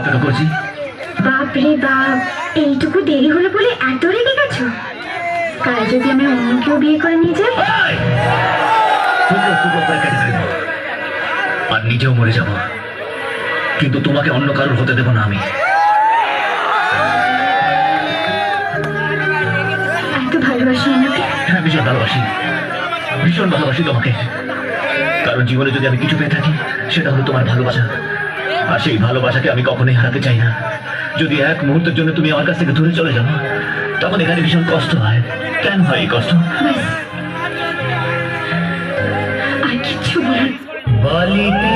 অপেক্ষা করছি। বাপ রে বাপ এইটুকু দেরি হলো বলে এত রেগে গেছো? কাল যদি আমি অন্য কেউ বিয়ে করে নিয়ে যাই আর নিজেও মরে যাব। কিন্তু তোমাকে অন্য কারোর হতে দেবো না আমি। এত ভালোবাসি আমাকে। হ্যাঁ ভীষণ ভালোবাসি। ভীষণ ভালোবাসি তোমাকে। কারণ জীবনে যদি আমি কিছু পেয়ে থাকি সেটা হলো তোমার ভালোবাসা। আর সেই ভালোবাসাকে আমি কখনোই হারাতে চাই না। যদি এক মুহূর্তের জন্য তুমি আমার কাছ থেকে দূরে চলে যাও তখন এখানে ভীষণ কষ্ট হয়। কেন হয় এই কষ্ট? আর কিচ্ছু বালিতে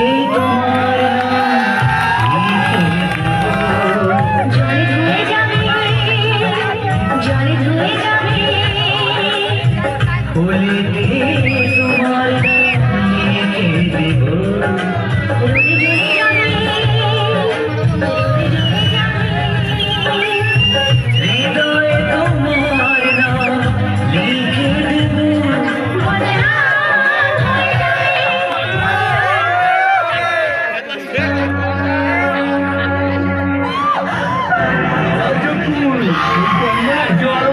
জল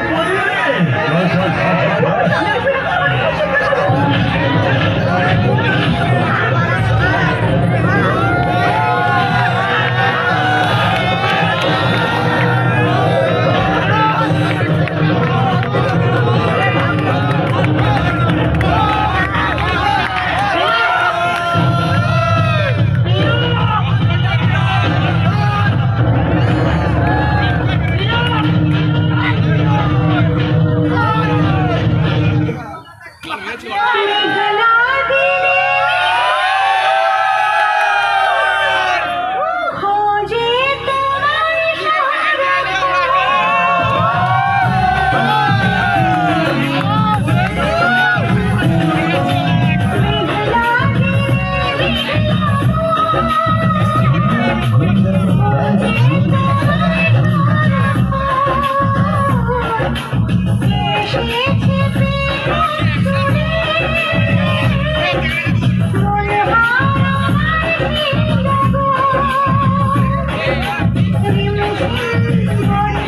भला दिल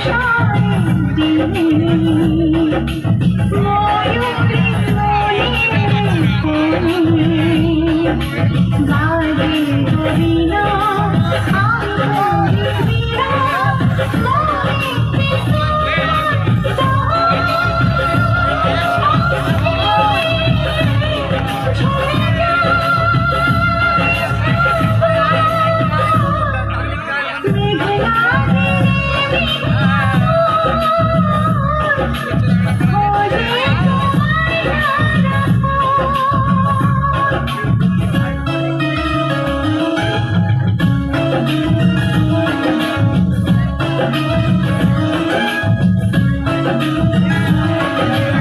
Shine.